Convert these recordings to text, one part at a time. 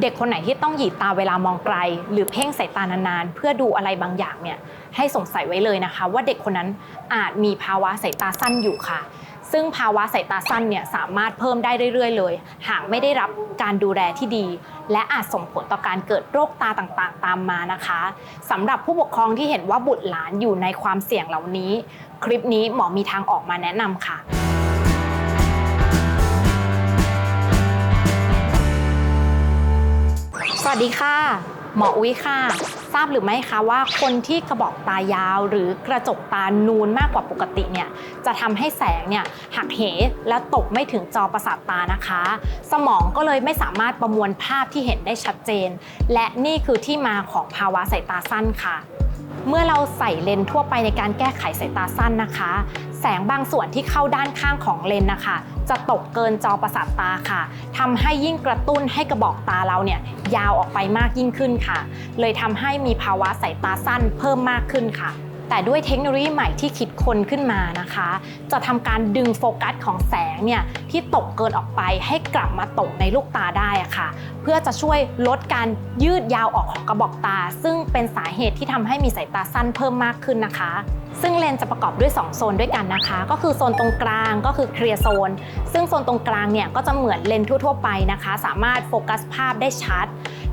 เด็กคนไหนที่ต้องหยีตาเวลามองไกล หรือเพ่งสายตานานๆ เพื่อดูอะไรบางอย่างเนี่ยให้สงสัยไว้เลยนะคะ ว่าเด็กคนนั้นอาจมีภาวะสายตาสั้นอยู่ค่ะ ซึ่งภาวะสายตาสั้นเนี่ยสามารถเพิ่มได้เรื่อยๆ เลย หากไม่ได้รับการดูแลที่ดี และอาจส่งผลต่อการเกิดโรคตาต่างๆ ตามมานะคะสำหรับผู้ปกครองที่เห็นว่าบุตรหลานอยู่ในความเสี่ยงเหล่านี้ คลิปนี้หมอมีทางออกมาแนะนำค่ะ สวัสดีค่ะ หมออุ้ยค่ะ ทราบหรือไม่คะว่าคนที่กระบอกตายาวหรือกระจกตานูนมากกว่าปกติเนี่ยจะทำให้แสงเนี่ยหักเหและตกไม่ถึงจอประสาทตานะคะ สมองก็เลยไม่สามารถประมวลภาพที่เห็นได้ชัดเจน และนี่คือที่มาของภาวะสายตาสั้นค่ะเมื่อเราใส่เลนทั่วไปในการแก้ไขสายตาสั้นนะคะ แสงบางส่วนที่เข้าด้านข้างของเลนนะคะ จะตกเกินจอประสาทตาค่ะทำให้ยิ่งกระตุ้นให้กระบอกตาเราเนี่ยยาวออกไปมากยิ่งขึ้นค่ะ เลยทำให้มีภาวะสายตาสั้นเพิ่มมากขึ้นค่ะ แต่ด้วยเทคโนโลยีใหม่ที่คิดค้นขึ้นมานะคะ จะทำการดึงโฟกัสของแสงเนี่ยที่ตกเกินออกไปให้กลับมาตกในลูกตาได้อะค่ะ เพื่อจะช่วยลดการยืดยาวออกของกระบอกตา ซึ่งเป็นสาเหตุที่ทำให้มีสายตาสั้นเพิ่มมากขึ้นนะคะ ซึ่งเลนส์จะประกอบด้วย 2 โซนด้วยกันนะคะ ก็คือโซนตรงกลางก็คือเคลียร์โซนซึ่งโซนตรงกลางเนี่ยก็จะเหมือนเลนส์ทั่วๆไปนะคะ สามารถโฟกัสภาพได้ชัด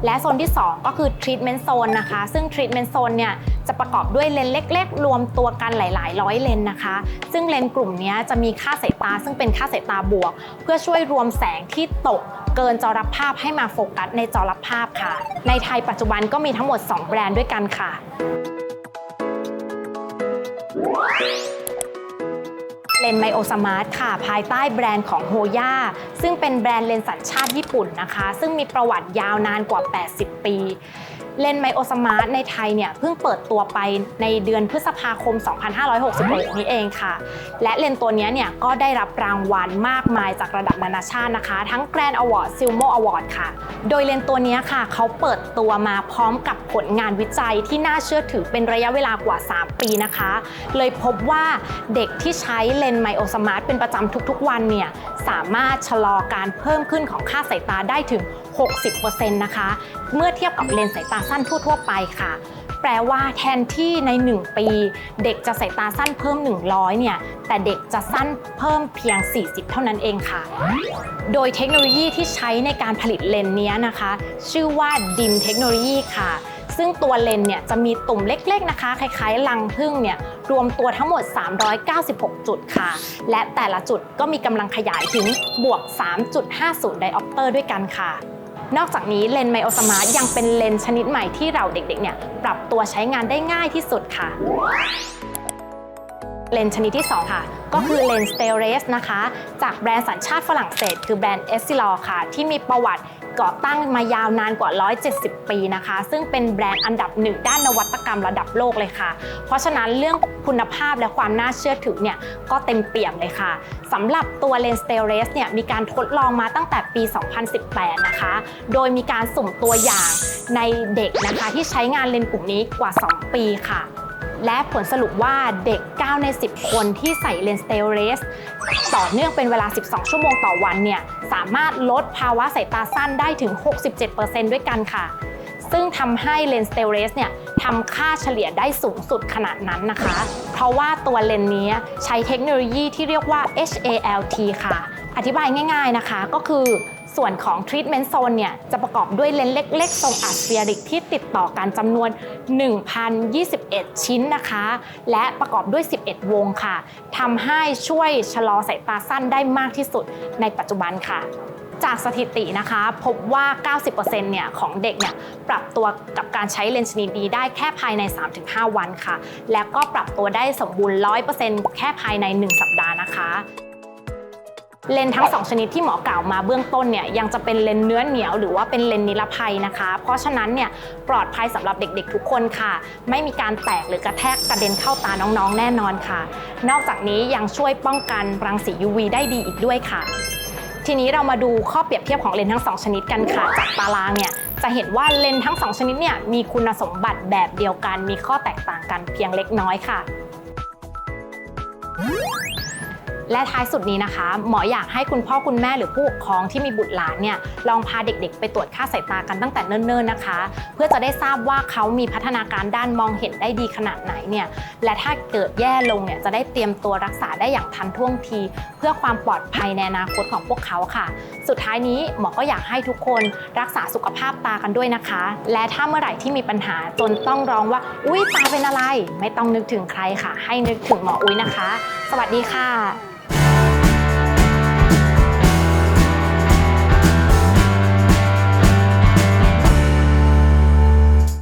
และโซนที่ 2 ก็คือ treatment zone นะคะ ซึ่ง treatment zone เนี่ยจะประกอบด้วยเลนเล็ก ๆ รวมตัวกันหลาย ๆ ร้อยเลนนะคะ ซึ่งเลนกลุ่มนี้จะมีค่าสายตาซึ่งเป็นค่าสายตาบวก เพื่อช่วยรวมแสงที่ตกเกินจอรับภาพให้มาโฟกัสในจอรับภาพค่ะ ในไทยปัจจุบันก็มีทั้งหมด 2 แบรนด์ด้วยกันค่ะ เลนไมโอสมาร์ทค่ะ ภายใต้แบรนด์ของโฮย่าซึ่งเป็นแบรนด์เลนส์สัญชาติญี่ปุ่นนะคะ ซึ่งมีประวัติยาวนานกว่า 80 ปี เลนไมโอสมาร์ทในไทยเนี่ยเพิ่งเปิดตัวไปในเดือนพฤษภาคม 2566 นี้เองค่ะ และเลนส์ตัวนี้เนี่ยก็ได้รับรางวัลมากมายจากระดับนานาชาตินะคะ ทั้ง Grand Award Silmo Award ค่ะ โดยเลนส์ตัวนี้ค่ะ เขาเปิดตัวมาพร้อมกับผลงานวิจัยที่น่าเชื่อถือเป็นระยะเวลากว่า 3 ปีนะคะ เลยพบว่าเด็กที่ใช้เลนส์ไมโอสมาร์ทเป็นประจำทุกๆ วันเนี่ยสามารถชะลอการเพิ่มขึ้นของค่าสายตาได้ถึง 60%นะคะ เมื่อเทียบกับเลนส์สายตาสั้นทั่ว ๆ ไปค่ะ แปลว่าแทนที่ใน 1 ปี เด็กจะสายตาสั้นเพิ่ม 100 เนี่ย แต่เด็กจะสั้นเพิ่มเพียง 40 เท่านั้นเองค่ะ โดยเทคโนโลยีที่ใช้ในการผลิตเลนส์นี้นะคะ ชื่อว่าดิมเทคโนโลยีค่ะซึ่งตัวเลนส์เนี่ยจะมีตุ่มเล็กๆนะคะ คล้ายๆรังผึ้งเนี่ยรวมตัวทั้งหมด 396 จุดค่ะ และแต่ละจุดก็มีกำลังขยายถึงบวก 3.50 ไดออปเตอร์ด้วยกันค่ะ นอกจากนี้เลนส์ไมโอสมาร์ทยังเป็นเลนส์ชนิดใหม่ที่เราเด็กๆเนี่ยปรับตัวใช้งานได้ง่ายที่สุดค่ะ เลนส์ชนิดที่ 2 ค่ะ ก็คือเลนส์ Stereos นะคะ จากแบรนด์สัญชาติฝรั่งเศส คือแบรนด์เอสซิลอค่ะ ที่มีประวัติ ก่อตั้งมายาวนานกว่า 170 ปีนะคะ ซึ่งเป็นแบรนด์อันดับหนึ่งด้านนวัตกรรมระดับโลกเลยค่ะ เพราะฉะนั้นเรื่องคุณภาพและความน่าเชื่อถือเนี่ยก็เต็มเปี่ยมเลยค่ะสำหรับตัวเลนส์ Stereos เนี่ยมีการทดลองมาตั้งแต่ปี 2018 นะคะ โดยมีการสุ่มตัวอย่างในเด็กนะคะที่ใช้งานเลนส์กลุ่มนี้กว่า 2 ปีค่ะ และผลสรุปว่าเด็ก 9 ใน 10 คนที่ใส่เลนส์เตเรสต่อเนื่องเป็นเวลา 12 ชั่วโมงต่อวันเนี่ยสามารถลดภาวะสายตาสั้นได้ถึง 67%ด้วยกันค่ะ ซึ่งทำให้เลนส์เตเรสเนี่ยทำค่าเฉลี่ยได้สูงสุดขนาดนั้นนะคะ เพราะว่าตัวเลนส์นี้ใช้เทคโนโลยีที่เรียกว่า HALT ค่ะ อธิบายง่าย ๆนะคะก็คือ ส่วนของ Treatment Zone เนี่ยจะประกอบด้วยเลนส์เล็ก ๆ ทรงอะสเฟียริกที่ติดต่อกันจำนวน 1,021 ชิ้นนะคะ และประกอบด้วย 11 วงค่ะทำให้ช่วยชะลอสายตาสั้นได้มากที่สุดในปัจจุบันค่ะจากสถิตินะคะพบว่า 90%เนี่ยของเด็กเนี่ยปรับตัวกับการใช้เลนส์ชนิดนี้ได้แค่ภายใน 3-5 วันค่ะ แล้วก็ปรับตัวได้สมบูรณ์ 100%แค่ภายใน 1 สัปดาห์นะคะ เลนทั้ง 2 ชนิดที่หมอกล่าวมาเบื้องต้นเนี่ยยังจะเป็นเลนเนื้อเหนียวหรือว่าเป็นเลนนิรภัยนะคะ เพราะฉะนั้นเนี่ยปลอดภัยสำหรับเด็กๆ ทุกคนค่ะ ไม่มีการแตกหรือกระแทกกระเด็นเข้าตาน้องๆ แน่นอนค่ะ นอกจากนี้ยังช่วยป้องกันรังสี UV ได้ดีอีกด้วยค่ะ ทีนี้เรามาดูข้อเปรียบเทียบของเลนทั้ง 2 ชนิดกันค่ะ จากตารางเนี่ยจะเห็นว่าเลนทั้ง 2 ชนิดเนี่ยมีคุณสมบัติแบบเดียวกัน มีข้อแตกต่างกันเพียงเล็กน้อยค่ะ และท้ายสุดนี้นะคะ หมออยากให้คุณพ่อคุณแม่หรือผู้ปกครองที่มีบุตรหลานเนี่ยลองพาเด็กๆ ไปตรวจค่าสายตากันตั้งแต่เนิ่นๆนะคะ เพื่อจะได้ทราบว่าเขามีพัฒนาการด้านมองเห็นได้ดีขนาดไหนเนี่ยและถ้าเกิดแย่ลงเนี่ยจะได้เตรียมตัวรักษาได้อย่างทันท่วงที เพื่อความปลอดภัยในอนาคตของพวกเขาค่ะ สุดท้ายนี้หมอก็อยากให้ทุกคนรักษาสุขภาพตากันด้วยนะคะ และถ้าเมื่อไหร่ที่มีปัญหาจนต้องร้องว่า อุ้ยตาเป็นอะไร ไม่ต้องนึกถึงใครค่ะ ให้นึกถึงหมออุ้ยนะคะ สวัสดีค่ะ